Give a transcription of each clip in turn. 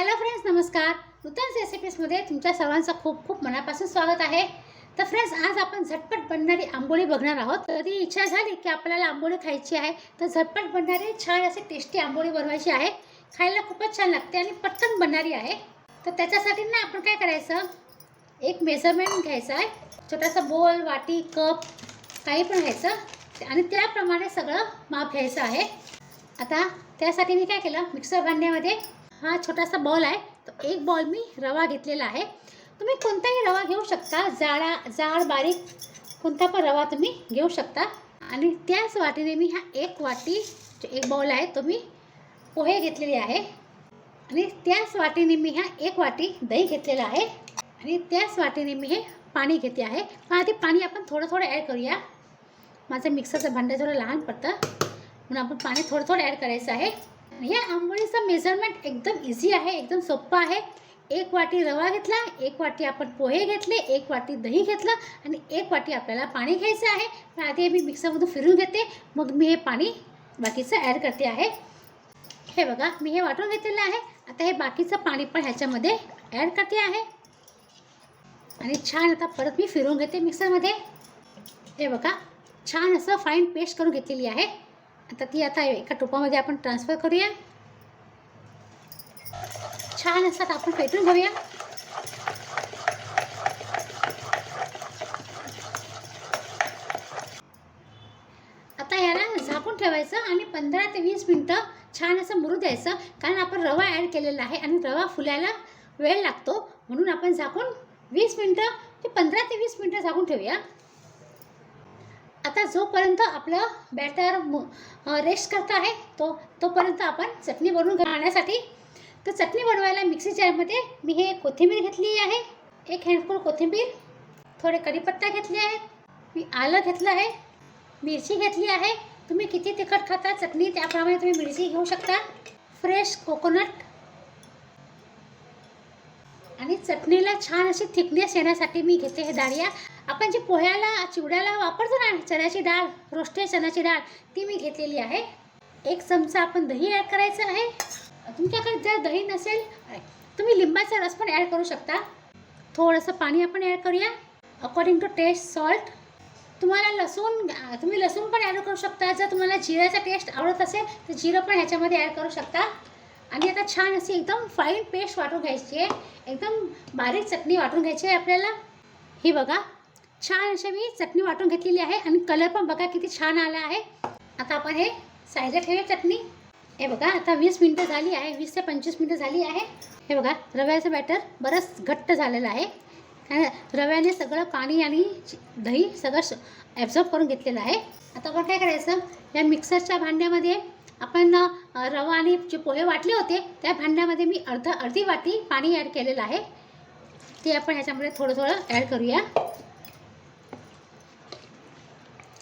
Hello friends नमस्कार. नूतन रेसिपीजमध्ये तुमच्या सर्वांचं खूप खूप मनापासून स्वागत आहे. तर फ्रेंड्स आज आपण झटपट बनणारी आंबोळी बघणार आहोत. कधी इच्छा झाली की आपल्याला आंबोळी खायची आहे तर झटपट बनणारी छान अशी टेस्टी आंबोळी बनवायची आहे. खायला खूपच छान लागते आणि पटकन बनणारी आहे. तर त्याच्यासाठी ना आपण काय करायचं? एक मेजरमेंट घ्यायचं आहे. छोटासा बोल वाटी कप काही पण घ्यायचं. आणि त्याप्रमाणे सगळं माप घ्यायचं आहे. आता त्यासाठी मी काय केलं? मिक्सर भांड्यामध्ये हा छोटासा बॉल आहे. तो एक बॉल मी रवा घेतलेला आहे. तुम्ही कोणताही रवा घेऊ शकता. जाडा जाड बारीक कोणता पण रवा तुम्ही घेऊ शकता. आणि त्याच वाटीने मी हा एक वाटी जो एक बॉल आहे तो मी पोहे घेतलेले आहे. आणि त्याच वाटीने मी हा एक वाटी दही घेतलेला आहे. आणि त्याच वाटीने मी हे पाणी घेते आहे. पण आधी पाणी आपण थोडं थोडं ॲड करूया. माझं मिक्सरचं भांडं थोडं लहान पडतं. म्हणून आपण पाणी थोडं थोडं ॲड करायचं आहे. ह्या आंबोळीचं मेजरमेंट एकदम इझी आहे एकदम सोपं आहे. एक वाटी रवा घेतला एक वाटी आपण पोहे घेतले एक वाटी दही घेतलं आणि एक वाटी आपल्याला पाणी घ्यायचं आहे. पण आधी मी मिक्सरमधून फिरून घेते. मग मी हे पाणी बाकीचं ॲड करते आहे. हे बघा मी हे वाटून घेतलेलं आहे. आता हे बाकीचं पाणी पण ह्याच्यामध्ये ॲड करते आहे. आणि छान आता परत मी फिरून घेते मिक्सरमध्ये. हे बघा छान असं फाईन पेस्ट करून घेतलेली आहे. आता ती आता एका टोपामध्ये आपण ट्रान्सफर करूया. छान असतात आपण पेटून घेऊया. आता याला झाकून ठेवायचं आणि पंधरा ते वीस मिनटं छान असं मुरू द्यायचं कारण आपण रवा ॲड केलेला आहे आणि रवा फुलायला वेळ लागतो. म्हणून आपण झाकून वीस मिनटं ते पंधरा ते वीस मिनटं झाकून ठेवूया. आता जोपर्यंत आपलं बॅटर रेस्ट करत आहे तो तोपर्यंत आपण चटणी बनवून खाण्यासाठी. तर चटणी बनवायला मिक्सी जारमध्ये मी हे कोथिंबीर घेतली आहे. एक हँडफुल कोथिंबीर थोडे कढीपत्ता घेतले आहे. मी आलं घेतलं आहे. मिरची घेतली आहे. तुम्ही किती तिखट खाता चटणी त्याप्रमाणे तुम्ही मिरची घेऊ शकता. फ्रेश कोकोनट आणि चटणीला छान अशी थिकनेस येण्यासाठी मी घेते हे डाळिया आपण जी पोह्याला चिवड्याला वापरतो ना चण्याची डाळ रोस्टेड चण्याची डाळ ती मी घेतलेली आहे. एक चमचा आपण दही ॲड करायचं आहे. तुमच्याकडे जर दही नसेल तुम्ही लिंबाचा रस पण ॲड करू शकता. थोडंसं पाणी आपण ॲड करूया. अकॉर्डिंग टू टेस्ट सॉल्ट तुम्हाला लसूण तुम्ही लसूण पण ॲड करू शकता. जर तुम्हाला जिऱ्याचा टेस्ट आवडत असेल तर जिरं पण ह्याच्यामध्ये ॲड करू शकता. आणि आता छान अशी एकदम फाईन पेस्ट वाटून घ्यायची आहे. एकदम बारीक चटणी वाटून घ्यायची आहे आपल्याला. ही बघा. छान अशी मी चटणी वाटून घेतलेली आहे आणि कलर पण बघा किती छान आला आहे. आता आपण हे साईडला ठेवूया चटणी. हे बघा आता वीस मिनटं झाली आहे वीस ते पंचवीस मिनटं झाली आहे. हे बघा रव्याचं बॅटर बरंच घट्ट झालेलं आहे. कारण रव्याने सगळं पाणी आणि दही सगळं ॲब्झॉर्ब करून घेतलेलं आहे. आता आपण काय करायचं या मिक्सरच्या भांड्यामध्ये आपण रवा आणि जे पोहे वाटले होते त्या भांड्यामध्ये मी अर्ध अर्धी वाटी पाणी ॲड केलेलं आहे. ते आपण ह्याच्यामध्ये थोडं थोडं ॲड करूया.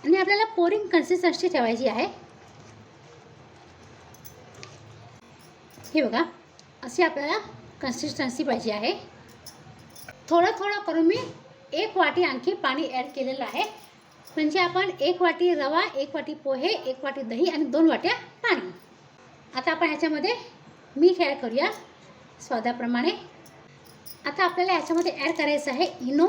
आणि आपल्याला पोरिंग कन्सिस्टन्सी ठेवायची आहे. हे बघा अशी आपल्याला कन्सिस्टन्सी पाहिजे आहे. थोडं थोडं करून मी एक वाटी आणखी पाणी ॲड केलेलं आहे. म्हणजे आपण एक वाटी रवा एक वाटी पोहे एक वाटी दही आणि दोन वाट्या पाणी. आता आपण ह्याच्यामध्ये मीठ ॲड करूया स्वादाप्रमाणे. आता आपल्याला ह्याच्यामध्ये ॲड करायचं आहे इनो.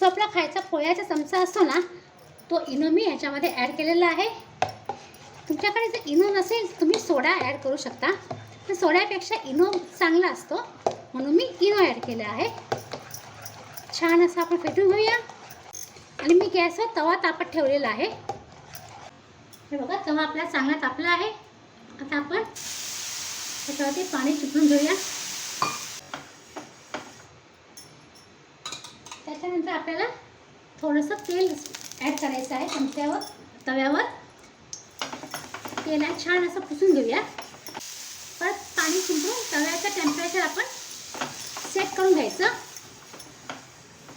जो आपला खायचा पोह्याचा चमचा असतो ना तो इनो मी याच्यामध्ये ॲड केलेला आहे. तुमच्याकडे जर इनो नसेल तुम्ही सोडा ॲड करू शकता. पण सोड्यापेक्षा इनो चांगला असतो म्हणून मी इनो ॲड केला आहे. छान असं आपण फेटून घेऊया. आणि मी गॅसवर तवा तापत ठेवलेला आहे. हे बघा तवा आपला चांगला तापला आहे. आता आपण त्याच्यावरती पाणी चिपळून घेऊया. त्याच्यानंतर आपल्याला थोडंसं तेल ॲड करायचं आहे चमच्यावर तव्यावर. तेलात छान असं पुसून घेऊया. परत पाणी शिंपून तव्याचं टेम्परेचर आपण सेट करून घ्यायचं.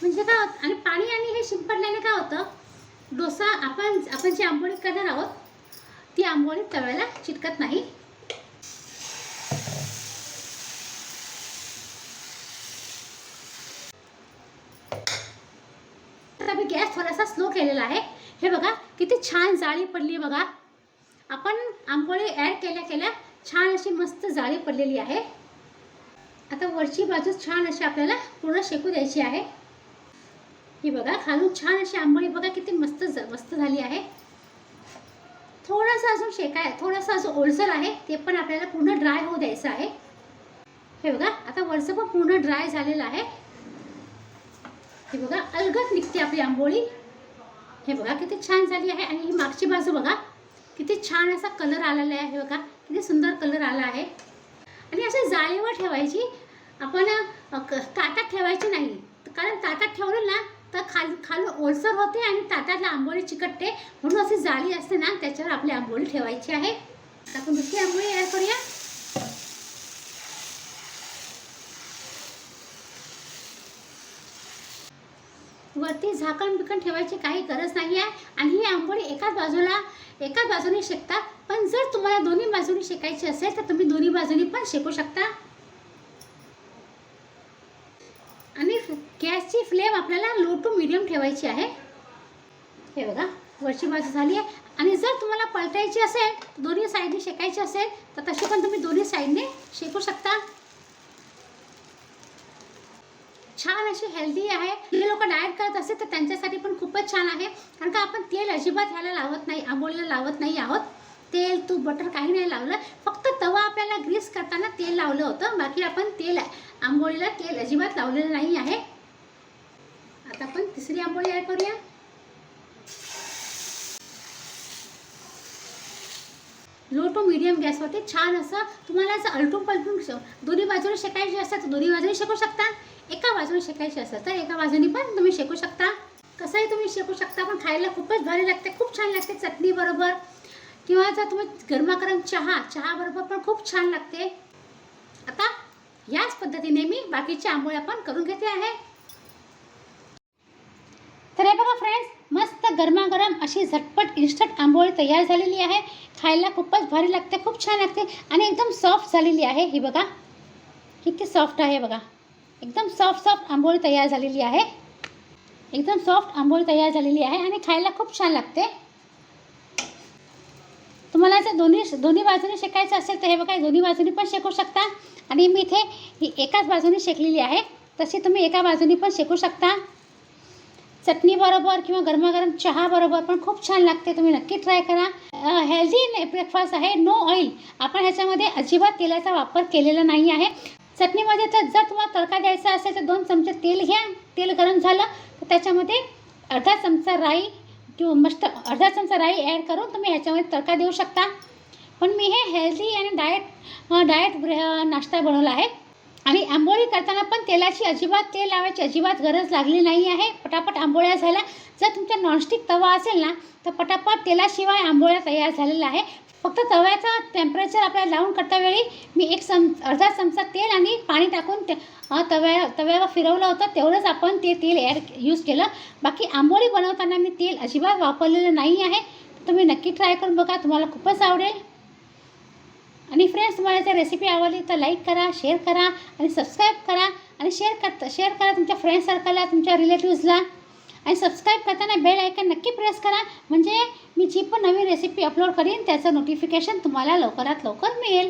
म्हणजे काय होतं आणि पाणी आणि हे शिंपडल्याने काय होतं डोसा आपण आपण जी आंबोळी करणार आहोत ती आंबोळी तव्याला चिटकत नाही तर मी गॅस थोडासा स्लो केलेला आहे. हे बघा किती छान जाळी पडली बघा. आपण आंबोळी ॲड केल्या केल्या छान अशी मस्त जाळी पडलेली आहे. आता वरची बाजू छान अशी आपल्याला पूर्ण शेकू द्यायची आहे. ही बघा खालून छान अशी आंबोळी बघा किती मस्त मस्त झाली आहे. थोडंसं अजून शेकाय थोडंसं अजून ओलसर आहे ते पण आपल्याला पूर्ण ड्राय होऊ द्यायचं आहे. हे बघा आता वरचं पण पूर्ण ड्राय झालेलं आहे. हे बघा अलगद निघते आपली आंबोळी. हे बघा किती छान झाली आहे आणि ही मागची बाजू बघा. किती छान असा कलर आलेला आहे बघा. किती सुंदर कलर आला आहे. आणि असं जाळीवर ठेवायची. आपण क- ताटात ठेवायची नाही. कारण ताटात ठेवलं ना तर खाल खालून ओलसर होते आणि ताटातला आंबोळी चिकटते. म्हणून अशी जाळी असते ना त्याच्यावर आपली आंबोळी ठेवायची आहे. आपण दुसरी आंबोळी ॲड करूया. वरती झाकण बिकण ठेवायची काही गरज नाही आहे. आणि ही आंबोळी एकाच बाजूला एकाच बाजूने शेकता. पण जर तुम्हाला दोन्ही बाजूनी शेकायची असेल तर तुम्ही दोन्ही बाजूनी पण शेकू शकता. आणि गॅसची फ्लेम आपल्याला लो टू मिडियम ठेवायची आहे. हे बघा वरची बाजू झाली आहे. आणि जर तुम्हाला पलटायची असेल दोन्ही साईडने शेकायची असेल तर तशी पण तुम्ही दोन्ही साईडने शेकू शकता. छान अशी हेल्दी आहे. हे लोक डाएट करत असेल तर त्यांच्यासाठी पण खूपच छान आहे. कारण का आपण तेल अजिबात ह्याला लावत नाही आंबोळीला लावत नाही आहोत. तेल तूप बटर काही नाही लावलं. फक्त तवा आपल्याला ग्रीस करताना तेल लावलं होतं. बाकी आपण तेल आंबोळीला तेल अजिबात लावलेलं नाही आहे. आता आपण तिसरी आंबोळी ॲड करूया. लो टू मिडियम गॅसवरती छान असं तुम्हाला असं अलटून पलटून श- दोन्ही बाजूने शेकायची असतात दोन्ही बाजूने शेकू शकता. एका बाजूने शेकायचे असेल तर एका बाजूने पण तुम्ही शेकू शकता. कसंही तुम्ही शेकू शकता पण खायला खूपच भारी लागते खूप छान लागते चटणी बरोबर. किंवा जर तुम्ही गरमागरम चहा चहाबरोबर पण खूप छान लागते. आता याच पद्धतीने मी बाकीच्या आंबोळ्या पण करून घेते आहे. तर हे बघा फ्रेंड्स मस्त गरमागरम अशी झटपट इन्स्टंट आंबोळी तयार झालेली आहे. खायला खूपच भारी लागते खूप छान लागते आणि एकदम सॉफ्ट झालेली आहे. ही बघा किती सॉफ्ट आहे बघा. एकदम सॉफ्ट सॉफ्ट आंबोळी तयार झालेली आहे. एकदम सॉफ्ट आंबोळी तयार झालेली आहे आणि खायला खूप छान लागते. तुम्हाला जर दोन्ही दोन्ही बाजूने शेकायचं असेल तर हे बघा दोन्ही बाजूनी पण शेकू शकता. आणि मी इथे ही एकाच बाजूने शेकलेली आहे. तशी तुम्ही एका बाजूनी पण शेकू शकता. चटणीबरोबर किंवा गरमागरम चहाबरोबर पण खूप छान लागते. तुम्ही नक्की ट्राय करा. हेल्दी ब्रेकफास्ट आहे. नो ऑइल आपण ह्याच्यामध्ये अजिबात तेलाचा वापर केलेला नाही आहे. चटणीमध्ये तर जर तुम्हाला तडका द्यायचा असेल तर दोन चमचे तेल घ्या. तेल गरम झालं तर त्याच्यामध्ये अर्धा चमचा राई किंवा मस्त अर्धा चमचा राई ॲड करून तुम्ही ह्याच्यामध्ये तडका देऊ शकता. पण मी हे हेल्दी आणि डाएट डाएट नाश्ता बनवला आहे. आणि आंबोळी करताना पण तेलाची अजिबात तेल लावायची अजिबात गरज लागली नाही आहे. पटापट आंबोळ्या झाल्या. जर तुमचा नॉनस्टिक तवा असेल ना तर पटापट तेलाशिवाय आंबोळ्या तयार झालेल्या आहे फक्त तव्याचं टेम्परेचर आपल्याला लावून करतावेळी मी एक चम अर्धा चमचा तेल आणि पाणी टाकून ते तव्या तव्यावर फिरवलं होतं. तेवढंच आपण ते तेल ॲड यूज केलं. बाकी आंबोळी बनवताना मी तेल अजिबात वापरलेलं नाही आहे. तुम्ही नक्की ट्राय करून बघा. तुम्हाला खूपच आवडेल. आणि फ्रेंड्स तुम्हाला जर रेसिपी आवडली तर लाईक करा शेअर करा आणि सबस्क्राईब करा. आणि शेअर कर शेअर करा तुमच्या फ्रेंड सर्कलला तुमच्या रिलेटिव्सला आणि सबस्क्राईब करताना बेल आयकन नक्की प्रेस करा. म्हणजे मी जी पण नवीन रेसिपी अपलोड करीन त्याचं नोटिफिकेशन तुम्हाला लवकरात लवकर मिळेल.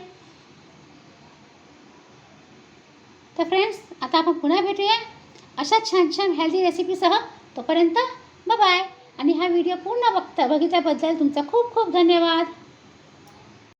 तर फ्रेंड्स आता आपण पुन्हा भेटूया. अशा छान छान हेल्दी रेसिपीसह तोपर्यंत बाय आणि हा व्हिडिओ पूर्ण बघता बघितल्याबद्दल तुमचा खूप खूप धन्यवाद.